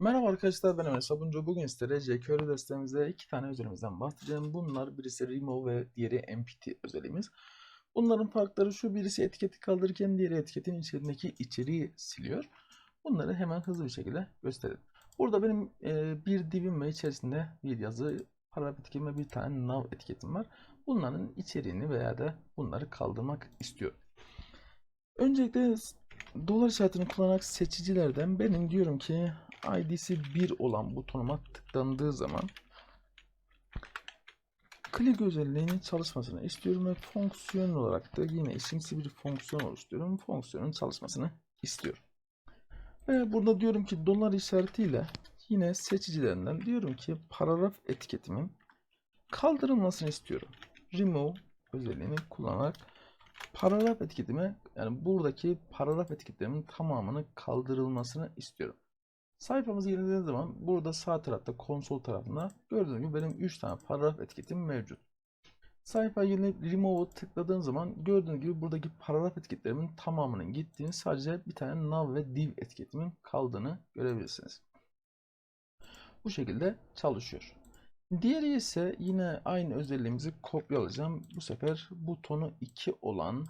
Merhaba arkadaşlar ben Ömer Sabuncu. Bugün size jQuery destemizde iki tane özelliğimizden bahsedeceğim. Bunlar birisi remove ve diğeri empty özelliğimiz. Bunların farkları şu birisi etiketi kaldırırken diğeri etiketin içerisindeki içeriği siliyor. Bunları hemen hızlı bir şekilde gösterelim. Burada benim e, bir divim ve içerisinde bir yazı, paragraf etiketim ve bir tane nav etiketim var. Bunların içeriğini veya da bunları kaldırmak istiyorum. Öncelikle dolar işaretini kullanarak seçicilerden benim diyorum ki ID'si 1 olan butonuma tıklandığı zaman click özelliğinin çalışmasını istiyorum ve fonksiyon olarak da yine isimsi bir fonksiyon oluşturuyorum. Fonksiyonun çalışmasını istiyorum. Ve burada diyorum ki dolar işaretiyle yine seçicilerinden diyorum ki paragraf etiketimin kaldırılmasını istiyorum. Remove özelliğini kullanarak paragraf etiketime yani buradaki paragraf etiketlerimin tamamını kaldırılmasını istiyorum. Sayfamızı yenilediğiniz zaman burada sağ tarafta konsol tarafında gördüğünüz gibi benim 3 tane paragraf etiketim mevcut. Sayfa yenileyip remove'u tıkladığım zaman gördüğünüz gibi buradaki paragraf etiketlerimin tamamının gittiğini sadece bir tane nav ve div etiketimin kaldığını görebilirsiniz. Bu şekilde çalışıyor. Diğeri ise yine aynı özelliğimizi kopyalayacağım. Bu sefer butonu 2 olan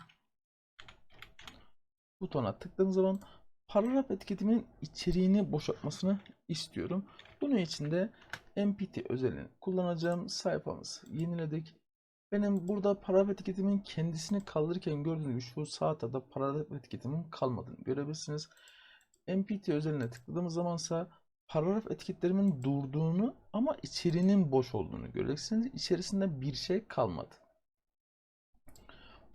butona tıkladığım zaman paragraf etiketimin içeriğini boşaltmasını istiyorum. Bunun için de empty özelliğini kullanacağım. Sayfamızı yeniledik. Benim burada paragraf etiketimin kendisini kaldırırken gördüğünüz şu sağ tarafta paragraf etiketimin kalmadığını görebilirsiniz. empty özelliğine tıkladığımız zamansa paragraf etiketlerimin durduğunu ama içeriğinin boş olduğunu göreceksiniz. İçerisinde bir şey kalmadı.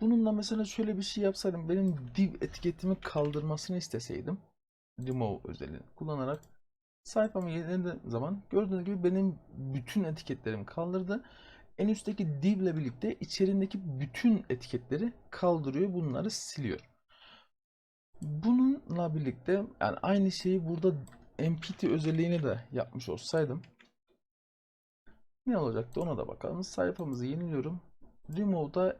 Bununla mesela şöyle bir şey yapsaydım. Benim div etiketimi kaldırmasını isteseydim. Remove özelliğini kullanarak sayfamı yenilediğim zaman gördüğünüz gibi benim bütün etiketlerimi kaldırdı. En üstteki div ile birlikte içerindeki bütün etiketleri kaldırıyor. Bunları siliyor. Bununla birlikte yani aynı şeyi burada empty özelliğini de yapmış olsaydım ne olacaktı ona da bakalım. Sayfamızı yeniliyorum. Remove'da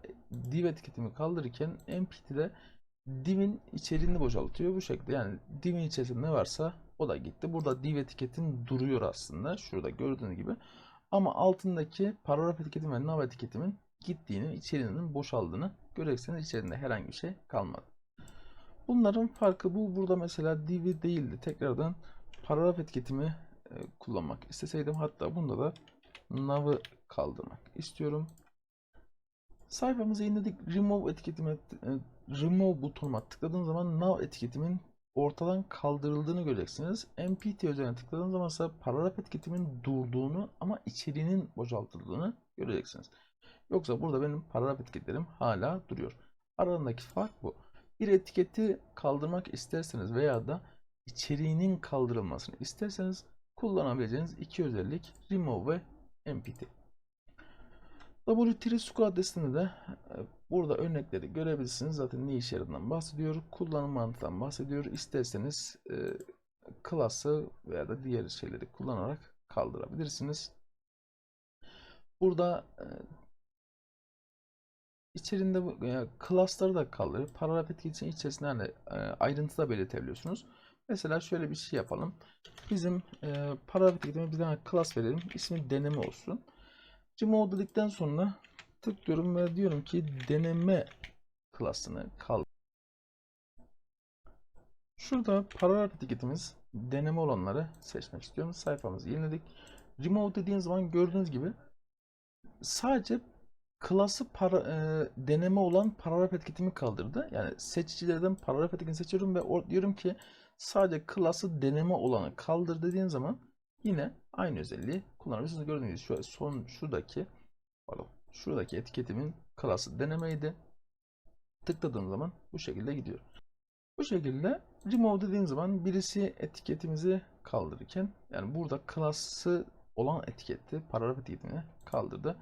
div etiketimi kaldırırken empty'de divin içeriğini boşaltıyor bu şekilde. Yani divin içerisinde ne varsa o da gitti. Burada div etiketin duruyor aslında. Şurada gördüğünüz gibi. Ama altındaki paragraf etiketim ve nav etiketimin gittiğini, içeriğinin boşaldığını göreceksiniz. İçerisinde herhangi bir şey kalmadı. Bunların farkı bu. Burada mesela divi değildi. Tekrardan paragraf etiketimi e, kullanmak isteseydim. Hatta bunda da nav'ı kaldırmak istiyorum. Sayfamızı yeniledik. Remove etiketime, e, remove butonuma tıkladığım zaman nav etiketimin ortadan kaldırıldığını göreceksiniz. MPT üzerine tıkladığım zaman ise paragraf etiketimin durduğunu ama içeriğinin boşaltıldığını göreceksiniz. Yoksa burada benim paragraf etiketlerim hala duruyor. Aralarındaki fark bu. Bir etiketi kaldırmak isterseniz veya da içeriğinin kaldırılmasını isterseniz kullanabileceğiniz iki özellik remove ve MPT. W3 Squad adresinde de e, burada örnekleri görebilirsiniz. Zaten ne işe yaradığından bahsediyor. Kullanım mantığından bahsediyor. İsterseniz e, klası veya da diğer şeyleri kullanarak kaldırabilirsiniz. Burada e, içerisinde bu yani klasları da kaldırır. Paragraf etkisi içerisinde yani e, ayrıntı da belirtebiliyorsunuz. Mesela şöyle bir şey yapalım. Bizim e, paragraf etiketime bir tane class verelim. İsmi deneme olsun. Remove dedikten sonra tıklıyorum ve diyorum ki deneme klasını kal. Şurada paragraf etiketimiz deneme olanları seçmek istiyorum. Sayfamızı yeniledik. Remove dediğiniz zaman gördüğünüz gibi sadece klası para, e, deneme olan paragraf etiketimi kaldırdı. Yani seçicilerden paragraf etiketini seçiyorum ve or, diyorum ki sadece klası deneme olanı kaldır dediğin zaman yine aynı özelliği kullanabilirsiniz. Gördüğünüz gibi şu son şuradaki pardon, şuradaki etiketimin klası denemeydi. Tıkladığım zaman bu şekilde gidiyor. Bu şekilde remove dediğim zaman birisi etiketimizi kaldırırken yani burada klası olan etiketi paragraf etiketini kaldırdı.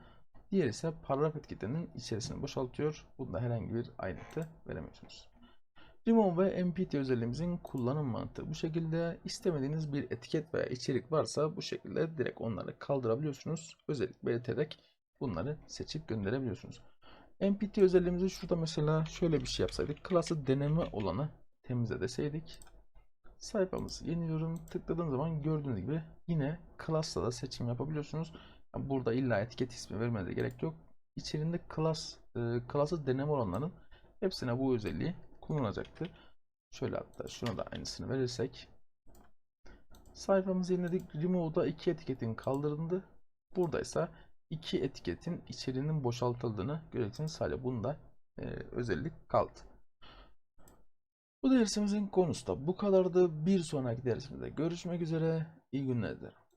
Diğer ise paragraf etiketinin içerisini boşaltıyor. Bunda herhangi bir ayrıntı veremiyorsunuz. Remove ve MPT özelliğimizin kullanım mantığı bu şekilde istemediğiniz bir etiket veya içerik varsa bu şekilde direkt onları kaldırabiliyorsunuz. Özellik belirterek bunları seçip gönderebiliyorsunuz. MPT özelliğimizi şurada mesela şöyle bir şey yapsaydık. Klası deneme olanı temizle deseydik. Sayfamızı yeniliyorum. Tıkladığım zaman gördüğünüz gibi yine class'ta da seçim yapabiliyorsunuz. Yani burada illa etiket ismi vermenize gerek yok. İçerinde class, e, class'ı deneme olanların hepsine bu özelliği kullanacaktır. Şöyle hatta şuna da aynısını verirsek. Sayfamızı yeniledik. Remove'da iki etiketin kaldırıldı. Burada ise iki etiketin içeriğinin boşaltıldığını göreceksiniz. Sadece bunda e, özellik kaldı. Bu dersimizin konusu da bu kadardı. Bir sonraki dersimizde görüşmek üzere. İyi günler dilerim.